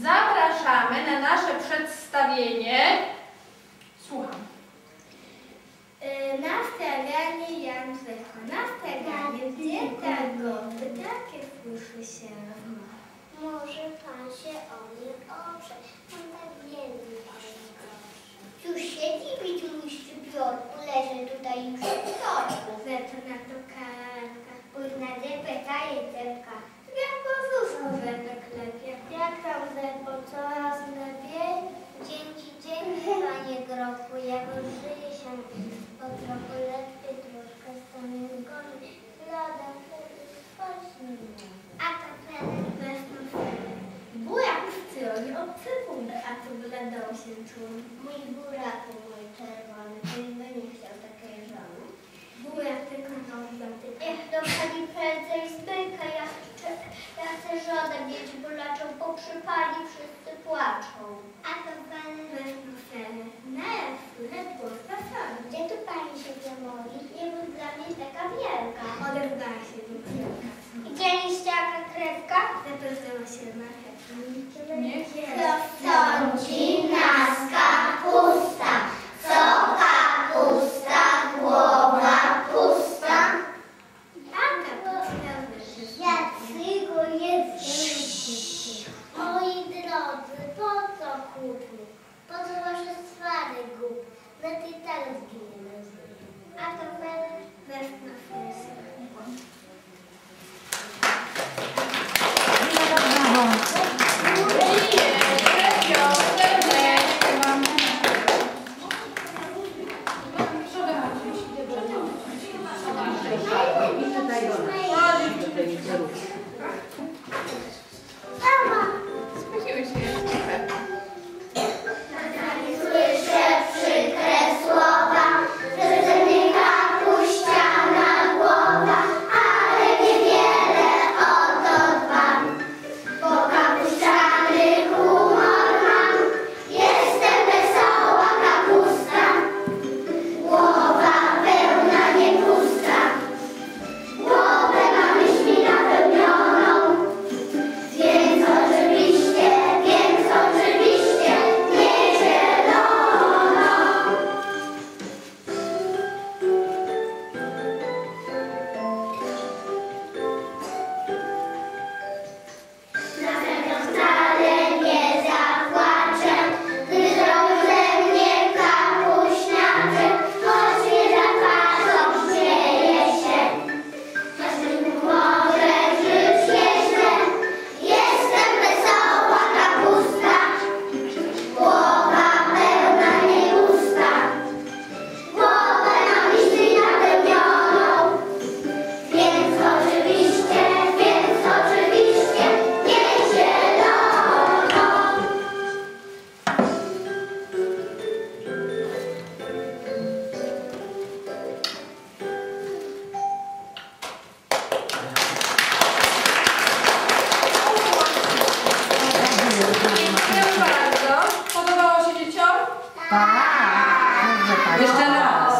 Zapraszamy na nasze przedstawienie. Słucham. Y, Na straganie Jan Zechma. Na straganie gdzie ta goty, takie słyszy się. Może pan się o mnie oprze, on tak biedny Już siedzi mój szczypiorku, leży tutaj już a tu wyglądało się czum. Mój buraku, mój czerwony, który by nie chciał takiej żony. Burak tylko nogi zatyka. Ech, do pani prędzej zbyka, ja chcę, ja chcę żonę mieć bo przypali wszyscy płaczą. A to pan. Na jasku, ledwo zasady. gdzie tu pani się zamoli? Nie był dla mnie taka wielka. Oderwała się krewka? Zapraszała się na chętnie. Niech Sądzi nas kapusta, co kapusta, głowa pusta. Taka podstawna się Jacygo jest Moi drodzy, po co kłótnie? Po co wasze swary głup? Na tej tak zginiemy Nigdy tego. Tak. Jeszcze raz.